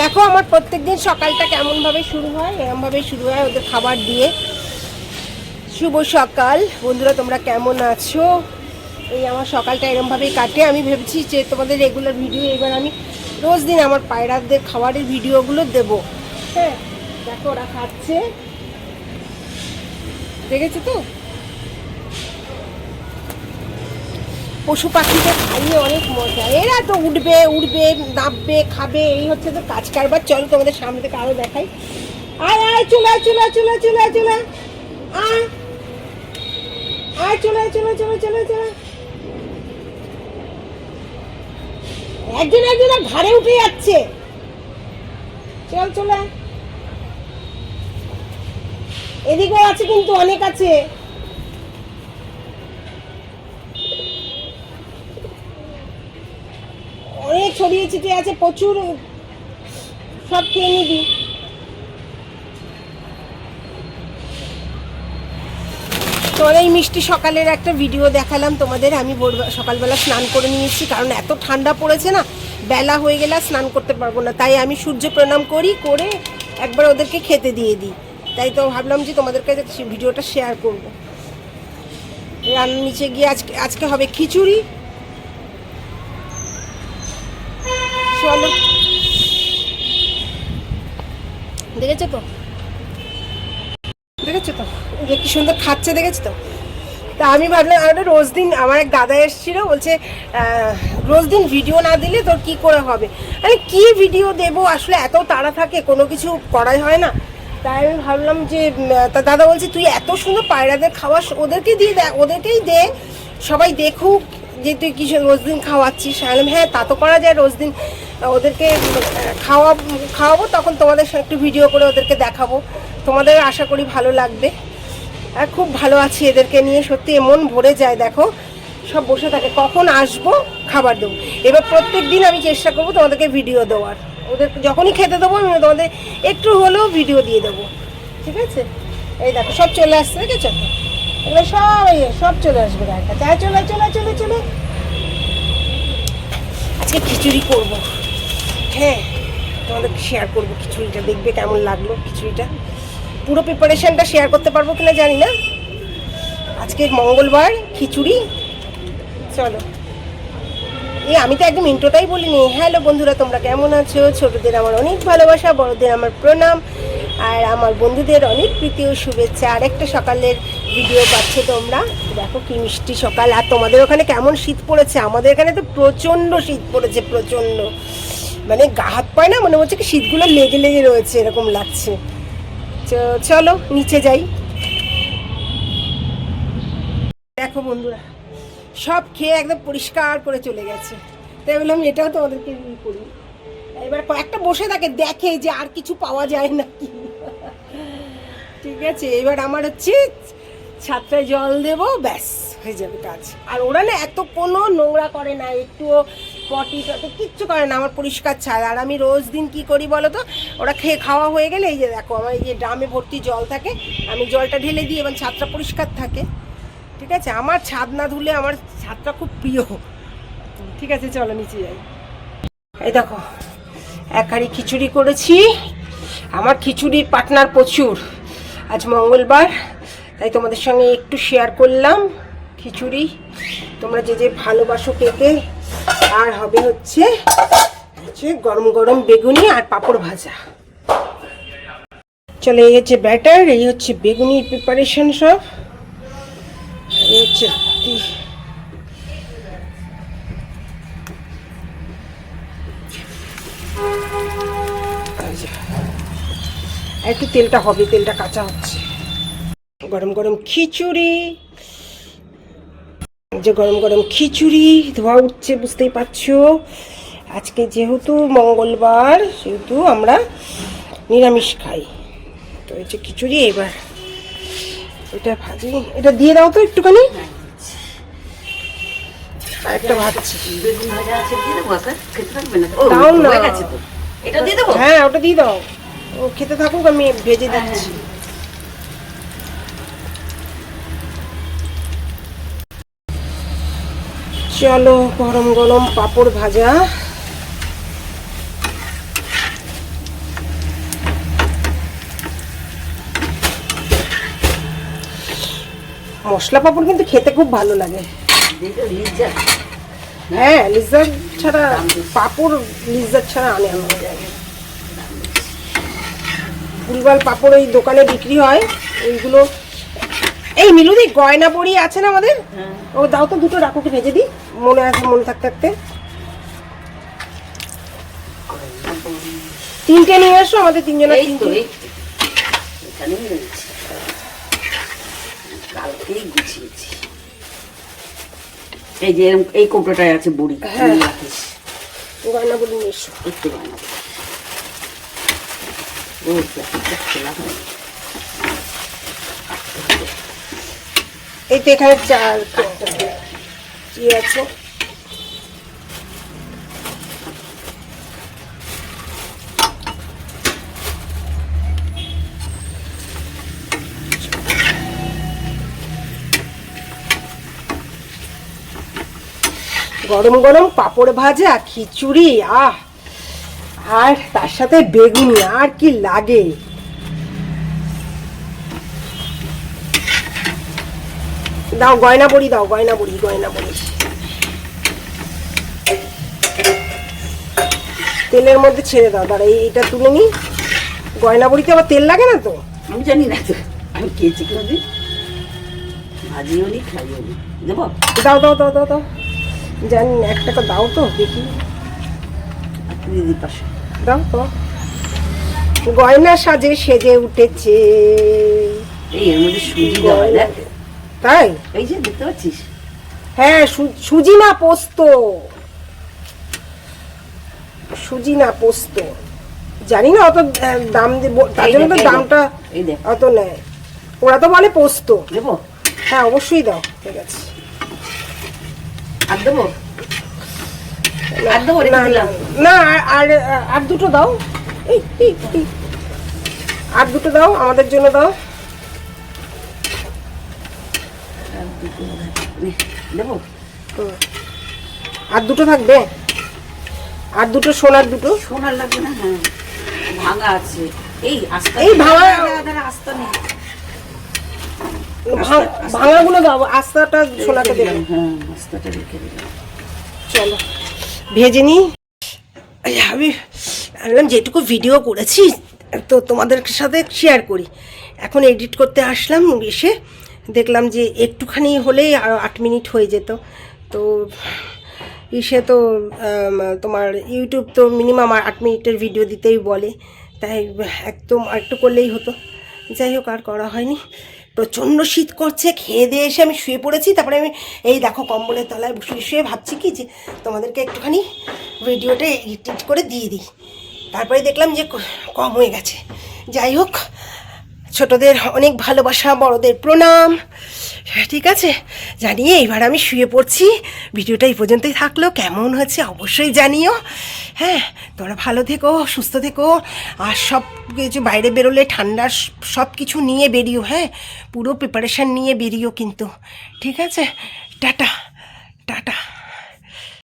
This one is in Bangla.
দেখো আমার প্রত্যেক দিন সকালটা কেমনভাবে শুরু হয়, এরমভাবে শুরু হয় ওদের খাবার দিয়ে। শুভ সকাল। বন্ধুরা, তোমরা কেমন আছো? এই আমার সকালটা এরমভাবেই কাটে। আমি ভেবেছি যে তোমাদের রেগুলার ভিডিও এবার আমি রোজ দিন আমার পায়রাদের খাবারের ভিডিওগুলো দেব। হ্যাঁ দেখো ওরা খাচ্ছে। দেখেছ তো? পশু পাখিদের খাইয়ে অনেক মজা এরা তো উঠবে উঠবে নামবে খাবে এই হচ্ছে তো কাজ কারবার চলো তোমাদের সামনে থেকে আরও দেখাই আয় আয় চলে আয় চলে আয়, চলে চলে চলে আয়। চলে আয়, চলে চলে চলে চলে একজন একজন ঘাড়ে উঠে যাচ্ছে চল চলে এদিকেও আছে কিন্তু অনেক আছে অনেক ছড়িয়ে ছিটিয়ে আছে, প্রচুর সব খেয়ে নিবি। তোর এই মিষ্টি সকালের একটা ভিডিও দেখালাম তোমাদের, আমি সকালবেলা স্নান করে নিয়েছি, কারণ এত ঠান্ডা পড়েছে না, বেলা হয়ে গেলে স্নান করতে পারব না। তাই আমি সূর্য প্রণাম করি, করে একবার ওদেরকে খেতে দিয়ে দিই। তাই তো ভাবলাম যে তোমাদের কাছে ভিডিওটা শেয়ার করব। রান্নার নিচে গিয়ে আজকে আজকে হবে খিচুড়ি চলো। দেখেছ তো? দেখেছ তো? যে কি সুন্দর খাচ্ছে, দেখেছ তো? তা আমি ভাবলাম একটা রোজ দিন আমার এক দাদা এসেছিল, বলছে রোজ দিন ভিডিও না দিলে তোর কি করে হবে? আমি কি ভিডিও দেবো? আসলে এত তাড়া থাকে, কোনো কিছু করাই হয় না। তাই আমি ভাবলাম যে তা দাদা বলছে, তুই এত সুন্দর পায়রাদের খাওয়াস, ওদেরকে দিয়ে দে, ওদেরকেই দে, সবাই দেখুক যে তুই কিছু রোজ দিন খাওয়াচ্ছিস। আমি হ্যাঁ তা তো করা যায় রোজ দিন। ওদেরকে, খাওয়া, খাওয়াবো, তখন তোমাদের একটু ভিডিও করে ওদেরকে দেখাবো। তোমাদের আশা করি ভালো লাগবে। আর খুব ভালো আছি এদেরকে নিয়ে, সত্যি এমন ভরে যায়, দেখো। সব বসে থাকে, কখন আসব, খাবার দেবো। এবার প্রত্যেক দিন আমি চেষ্টা করব তোমাদেরকে ভিডিও দেওয়ার। ওদের যখনই খেতে দেবো, আমি তোমাদের একটু হলেও ভিডিও দিয়ে দেবো। ঠিক আছে? এই দেখো, সব চলে আসছে, দেখেছ? এগুলো সব সব চলে আসবে গায়ের চলে চলে চলে চলে। আজকে খিচুড়ি করব। হ্যাঁ তোমাদের শেয়ার করব খিচুড়িটা, দেখবে কেমন লাগল খিচুড়িটা। পুরো প্রিপারেশনটা শেয়ার করতে পারব কিনা জানি না। আজকে মঙ্গলবার, খিচুড়ি। চলো। এই আমি তো একদম ইন্ট্রোটাই বলিনি। হ্যালো বন্ধুরা, তোমরা কেমন আছো? ছোটদের আমার অনেক ভালোবাসা, বড়দের আমার প্রণাম। আর আমার বন্ধুদের অনেক প্রীতি ও শুভেচ্ছা। আর একটা সকালের ভিডিও পাচ্ছ তোমরা। দেখো কি মিষ্টি সকাল। আর তোমাদের ওখানে কেমন শীত পড়েছে? আমাদের এখানে তো প্রচণ্ড শীত পড়েছে, প্রচণ্ড। মানে গা হাত পায় না, মনে হচ্ছে কি শীতগুলো লেগে লেগে রয়েছে, এরকম লাগছে। চলো, নিচে যাই। দেখো বন্ধুরা, সব খেয়ে একদম পরিষ্কার করে চলে গেছে। তাই বললাম, এটাও তোমাদেরকে ই করি। এবার কয়েকটা বসে থাকে, দেখে যে আর কিছু পাওয়া যায় নাকি ঠিক আছে, এবার আমার হচ্ছে ছাত্রায় জল দেব, ব্যাস, হয়ে যাবে কাজ। আর ওরা না এত কোনো নোংরা করে না, একটুও পটি টটি কিচ্ছু করে না, আমার পরিষ্কার ছাদ আর আমি রোজ দিন কি করি বলো তো? ওরা খেয়ে খাওয়া হয়ে গেলে এই যে দেখো, আমার এই যে ড্রামে ভর্তি জল থাকে, আমি জলটা ঢেলে দিই এবং ছাদটা পরিষ্কার থাকে। ঠিক আছে? আমার ছাদ না ধুলে আমার ছাদটা খুব প্রিয়। ঠিক আছে, চলো নিচে যাই। এই দেখো, এক হাঁড়ি খিচুড়ি করেছি। আমার খিচুড়ির পাটনার প্রচুর। আজ মঙ্গলবার, তাই তোমাদের সঙ্গে একটু শেয়ার করলাম খিচুড়ি। তোমরা যে যে ভালোবাসো পেতে আর হবে হচ্ছে হচ্ছে গরম গরম বেগুনি আর পাঁপড় ভাজা। চলে, এই হচ্ছে ব্যাটার এই হচ্ছে বেগুনির প্রিপারেশন সব। এই হচ্ছে একটু তেলটা হবে, তেলটা কাঁচা হচ্ছে। গরম গরম খিচুড়ি যে গরম গরম খিচুড়ি ধোয়া উঠছে বুঝতেই পারছ। আজকে যেহেতু মঙ্গলবার সেহেতু আমরা নিরামিষ খাই। তো এই যে খিচুড়ি এবার এটা ভাজি। এটা দিয়ে দাও তো একটুখানি। ভাজছি। দাও না। এটা দিয়ে দেবো? হ্যাঁ ওটা দিয়ে দাও। ও খেতে থাকুক আমি ভেজে দিচ্ছি। চলো গরম গরম পাপড় ভাজা। মশলা পাপড় কিন্তু খেতে খুব ভালো লাগে। হ্যাঁ লিজার ছাড়া পাপড় লিজার ছাড়া আনে আমার ফুলবাল পাপড় ওই দোকানে বিক্রি হয়। ওইগুলো এই মিলুদি গয়না বড়ি আছে না আমাদের? হ্যাঁ। ও দাও তো দুটো রাখুকে ভেজে দিই মনে আছে মনে থাকতে থাকতে। তিনটে নিয়ে এসো আমাদের তিনজনের তিনটে। কালকেই গুছিয়েছি এই যে এই কোপড়াটায় আছে বুড়ি হ্যাঁ। গয়না বড়ি নিয়ে এসো। একটু বানাবো ও এই তো এখানে কি আছে? গরম গরম পাঁপড় ভাজা, খিচুড়ি, আহ! আর তার সাথে বেগুনি, আর কি লাগে? দাও গয়না বড়ি দাও গয়না বড়ি গয়না বড়ি। তেলের মধ্যে ছেড়ে দাও দাঁড়া এই- এইটা তুলে নি গয়না বড়িতে আবার তেল লাগে না তো? আমি জানি না তো আমি খেয়েছি কোনোদিন। ভাজিও নি খাইও নি। দেবো? দাও দাও দাও দাও দাও। জানি না এক টাকা দাও তো দেখি। দিদি পাশে। দাও তো গয়না সাজে সেজে উঠেছে। এই এর মধ্যে সুজি দেওয়া তাই? এই যে দেখতে পাচ্ছিস? হ্যাঁ সুজি না পোস্ত। সুজি না পোস্ত। জানি না অত দাম তার জন্য তো দামটা অত নেয়। ওরা তো বলে পোস্ত। দেবো? হ্যাঁ অবশ্যই দাও ঠিক আছে। আর দেবো? না, না আর- আর দুটো দাও। এই। আর দুটো দাও আমাদের জন্য দাও। দেবো? আর দুটো থাকবে? আর দুটো সোনার দুটো? সোনার লাগবে না হ্যাঁ। ভাঙা আছে। এই আস্তা এই ভাঙা- আস্তা নেই। ভাঙ- ভাঙাগুলো দাও আস্তাটা সোনাকে রেখে হ্যাঁ আস্তাটা রেখে দিলাম। চলো। ভেজে নি। এই আমি ভাবলাম যেটুকু ভিডিও করেছি তো তোমাদের সাথে শেয়ার করি। এখন এডিট করতে আসলাম এসে দেখলাম যে একটুখানি হলেই আট মিনিট হয়ে যেত। তো ইসে তো তোমার ইউটিউব তো মিনিমাম আট মিনিটের ভিডিও দিতেই বলে। তাই একদম একটু করলেই হতো। যাই হোক, আর করা হয়নি। প্রচণ্ড শীত করছে, খেয়ে দিয়ে এসে আমি শুয়ে পড়েছি। তারপরে আমি এই দেখো কম্বলের তলায় শুয়ে শুয়ে ভাবছি কি যে তোমাদেরকে একটুখানি ভিডিওটা এডিট করে দিয়ে দিই। তারপরে দেখলাম যে কম হয়ে গেছে। যাই হোক ছোটদের অনেক ভালোবাসা, বড়দের প্রণাম। ঠিক আছে? জানিয়ে এবার আমি শুয়ে পড়ছি। ভিডিওটা এই পর্যন্তই থাকল। কেমন হয়েছে অবশ্যই জানিও। হ্যাঁ তোমরা ভালো থেকো, সুস্থ থেকো। আর সব কিছু বাইরে বেরোলে ঠান্ডার সব কিছু নিয়ে বেরিও হ্যাঁ? পুরো প্রিপারেশান নিয়ে বেরিও কিন্তু। ঠিক আছে? Tata tata.